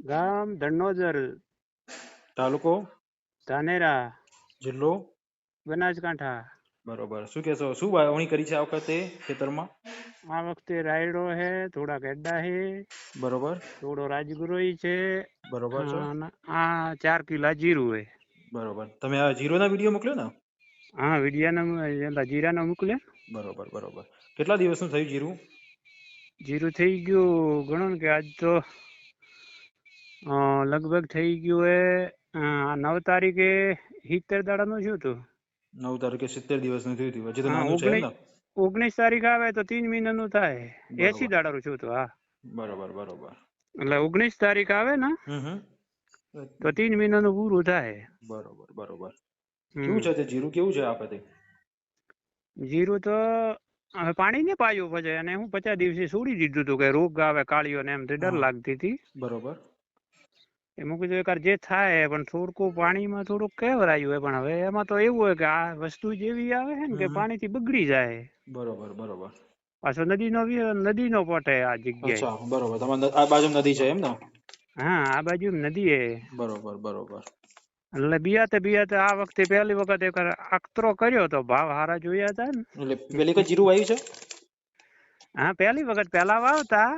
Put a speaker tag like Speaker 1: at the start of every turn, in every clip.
Speaker 1: ગામ ધનોજર.
Speaker 2: તાલુકો?
Speaker 1: ધાનેરા.
Speaker 2: જિલ્લો?
Speaker 1: બનાસકાંઠા.
Speaker 2: બરોબર. શું કહેશો? શું વાવણી કરી છે આ વખતે ખેતરમાં?
Speaker 1: આ વખતે રાયડો હે થોડા ગેડા હે.
Speaker 2: બરોબર.
Speaker 1: થોડો રાજગુરોઈ છે.
Speaker 2: બરોબર
Speaker 1: આ ચાર કિલા જીરું હે.
Speaker 2: બરોબર. તમે આ જીરોના વીડિયો મોકલ્યો ને?
Speaker 1: હા વિડીયાના જીરાના મોકલ્યા.
Speaker 2: બરોબર બરોબર. કેટલા દિવસનું થયું જીરું?
Speaker 1: જીરું થઈ ગયું ગણો ને કે આજ તો લગભગ થઈ ગયું એ નવ તારીખે સિત્તેર દાડાનું શું હતું?
Speaker 2: નવ તારીખે સિત્તેર દિવસનું થયું હતું. હજી તો નાનું છે ને
Speaker 1: ઓગણીસ તારીખ આવે તો ત્રણ મહિનાનું થાય.
Speaker 2: બરોબર.
Speaker 1: એસી દાડાનું શું હતું? હા.
Speaker 2: બરોબર બરોબર.
Speaker 1: એટલે ઓગણીસ તારીખ આવે ને તો ત્રણ મહિનાનું પૂરું થાય.
Speaker 2: બરોબર બરોબર. કેવું છે તે જીરું? કેવું છે આ વખતે
Speaker 1: જીરું તો હવે પાણી ને પાયું પછી અને હું પચાસ દિવસે છોડી દીધું હતું કે રોગ આવે કાળીઓ ને એમ તો ડર લાગતી હતી.
Speaker 2: બરોબર.
Speaker 1: એ મૂકી દો એકાર જે થાય પણ થોડુંક પાણીમાં થોડુંક કેવરાયું હોય પણ હવે એમાં તો એવું હોય કે આ વસ્તુ જેવી આવે છે ને કે. પાણીથી બગડી જાય.
Speaker 2: બરોબર બરોબર.
Speaker 1: પાછો નદીનો નદીનો પટે આ જગ્યાએ.
Speaker 2: બરોબર. તમારે આ બાજુ નદી છે એમ ને?
Speaker 1: હા આ બાજુ નદી હે
Speaker 2: બરોબર બરોબર.
Speaker 1: એટલે બિયાતે બિયાતે આ વખતે પહેલી વખત એક આકતરો કર્યો તો ભાવ હારા જોયા હતા ને.
Speaker 2: એટલે પેલી વખત જીરું આવ્યું છે?
Speaker 1: હા પહેલી વખત પહેલા વાવતા.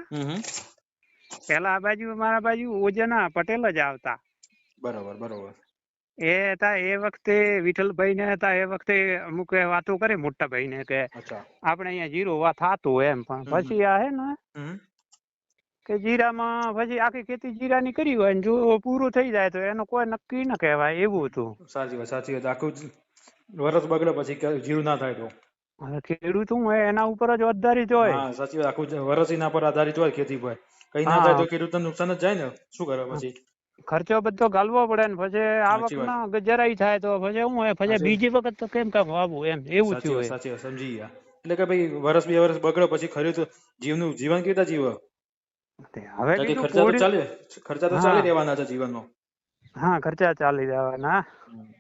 Speaker 1: પેલા આ બાજુ મારા બાજુ ઓજના પટેલ જ આવતા.
Speaker 2: બરોબર બરોબર.
Speaker 1: એ હતા એ વખતે વિઠ્ઠલભાઈ ને હતા એ વખતે અમુક વાતો કરે મોટા ભાઈ ને કે આપણે અહીંયા જીરો વા થાતું એમ પણ પછી આ હે ને કે જીરામાં પછી આખી ખેતી જીરાની કરી હોય ને જો પૂરું થઈ જાય તો એનો કોઈ નક્કી ન કહેવાય એવું હતું.
Speaker 2: સાચી વાત સાચી વાત. આખું વરસ બગડે પછી જીરું ના થાય તો.
Speaker 1: ખેડૂત હું એના ઉપર જ આધારિત હોય.
Speaker 2: હા સાચી વાત. આખું વરસ એના પર આધારિત હોય ખેતી પર. કઈ ના થાય તો ખેડૂતને નુકસાન જ જાય ને. શું કરે પછી?
Speaker 1: ખર્ચો બધો ગાલવો પડે ને. પછી આવક ના જરાય થાય તો પછી શું હોય? પછી બીજી વખત તો કેમ કામ વાવવું એમ? એવું થયું હોય.
Speaker 2: સાચી સમજી ગયા. એટલે કે ભાઈ વર્ષ બે વર્ષ બગડે પછી ખર્યું જીવનું જીવન કેવી રીતે જીવે?
Speaker 1: હવે
Speaker 2: ખર્ચા તો ચાલે ખર્ચા તો ચાલી રહેવાના છે જીવનનો.
Speaker 1: હા ખર્ચા ચાલી જવાના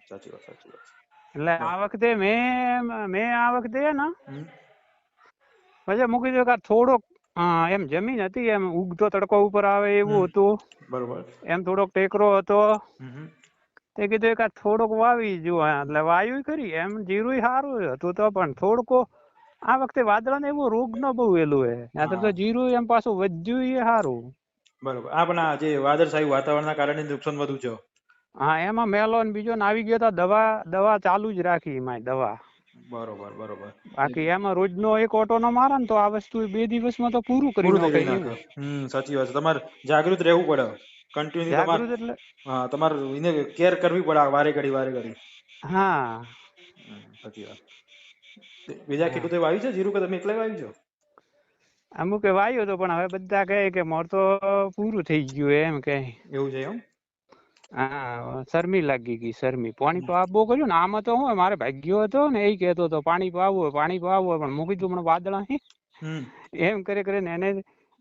Speaker 2: સાચી વાત સાચી વાત.
Speaker 1: એટલે આ વખતે મેં મેં આ વખતે ને પછી મૂકી દો કે થોડોક હા, એમ જમીન હતી એમ ઉગતો તડકો ઉપર આવે એવું હતું.
Speaker 2: બરોબર.
Speaker 1: એમ થોડોક ટેકરો હતો. તે કીધું કે થોડોક વાવી જો એટલે વાયુ કરી એમ જીરું સારું હતું તો પણ થોડકો આ વખતે વાદળા ને એવું રોગ ન બહુ વેલું હે. નહીંતર તો. જીરું એમ પાછું વધ્યું એ સારું
Speaker 2: બરોબર. આ પણ આ જે વાદળછાયું વાતાવરણના કારણે નુકસાન વધુ છે
Speaker 1: હા એમાં મેલો ને બીજો ને આવી ગયો તો દવા દવા ચાલુ જ રાખી એમાં દવા.
Speaker 2: બરોબર બરોબર.
Speaker 1: બાકી એમાં રોજનો એક ઓટો નો મારે ને તો આ વસ્તુ બે દિવસમાં તો પૂરું કરી નાખે
Speaker 2: હમ સાચી વાત છે. તમારે જાગૃત રહેવું પડે. કન્ટિન્યુ તમારે
Speaker 1: એટલે
Speaker 2: હા તમારે એને કેર કરવી પડે વારે ઘડી વારે ઘડી.
Speaker 1: હા.
Speaker 2: સાચી વાત. બીજા બીજા ખેડૂતો વાવી છે? જીરું કે તમે એકલા વાવી છો?
Speaker 1: અમુક વાયો તો પણ હવે બધા કહે કે મોર તો પૂરું થઈ ગયું એમ કે.
Speaker 2: એવું છે એમ?
Speaker 1: હા શરમી લાગી ગઈ શરમી. પાણી પાવા કર્યું ને આમાં તો હું મારે ભાગ્યો હતો ને એ કહેતો હતો પાણી પાવું પાણી પાવું હોય પણ મૂકી દીધું વાદળા
Speaker 2: અહીં
Speaker 1: એમ કરે કરીને એને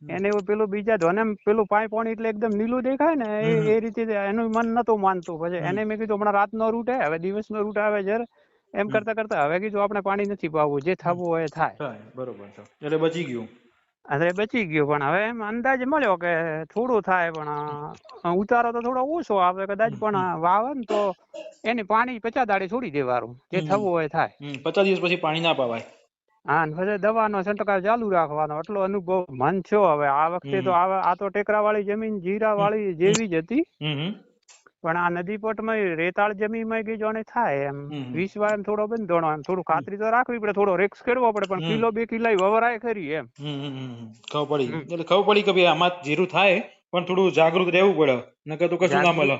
Speaker 1: એને એવું પેલું બીજા ધોને પેલું પાણી પાણી એટલે એકદમ નીલું દેખાય ને એ રીતે એનું મન નતું માનતું. પછી એને મેં કીધું હમણાં રાતનો રૂટ હે હવે દિવસનો રૂટ આવે જયારે એમ કરતા કરતા હવે કીધું આપણે પાણી નથી પાવું જે થવું હોય એ થાય.
Speaker 2: થાય બરોબર છે. એટલે બચી ગયું.
Speaker 1: અરે બચી ગયો પણ હવે એમ અંદાજ મળ્યો કે થોડું થાય પણ ઉતારો તો થોડો ઓછો આવે કદાચ પણ વાવે ને તો એને પાણી પચાસ દાડે છોડી દેવાનું જે થવું હોય થાય.
Speaker 2: પચાસ દિવસ પછી પાણી ના પાવાય.
Speaker 1: હા ને પછી દવાનો છંટકાવ ચાલુ રાખવાનો એટલો અનુભવ. મન છો હવે આ વખતે તો. આ તો ટેકરા વાળી જમીન જીરા વાળી જેવી જ હતી. પણ આ નદી પટમાં રેતાળ જમીનમાં કઈ જાણે થાય એમ. વીસ વાર થોડો બંધોણો એમ. થોડું ખાતરી તો રાખવી પડે થોડો રેક્સ કરવો પડે પણ કિલો બે કિલા વવરાય ખરી એમ.
Speaker 2: ખબર પડી. એટલે ખબર પડી કે ભાઈ આમાં જીરું થાય પણ થોડું જાગૃત રહેવું પડે. નકર તો કશું ના મળે.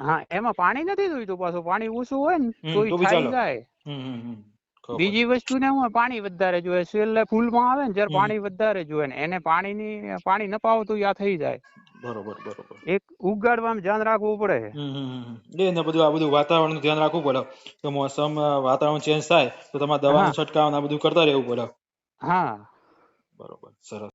Speaker 1: હા એમાં પાણી નથી જોઈતું પાછું. પાણી ઓછું હોય ને
Speaker 2: તો
Speaker 1: થાય. જાય. બીજી વસ્તુ ને હું પાણી વધારે જોઈએ છેલ્લે ફૂલમાં આવે ને જ્યારે પાણી વધારે જોઈએ ને એને પાણીની પાણી ન પાવો તો યા થઈ જાય.
Speaker 2: બરોબર બરોબર.
Speaker 1: એક ઉગાડવામાં ધ્યાન રાખવું પડે.
Speaker 2: હમ હમ હમ હમ. એટલે ને બધું આ બધું વાતાવરણનું ધ્યાન રાખવું પડે. તો મોસમ વાતાવરણ ચેન્જ થાય તો તમારે દવા
Speaker 1: હા.
Speaker 2: છંટકાવ આ બધું કરતા રહેવું પડે.
Speaker 1: હા.
Speaker 2: બરોબર સરસ.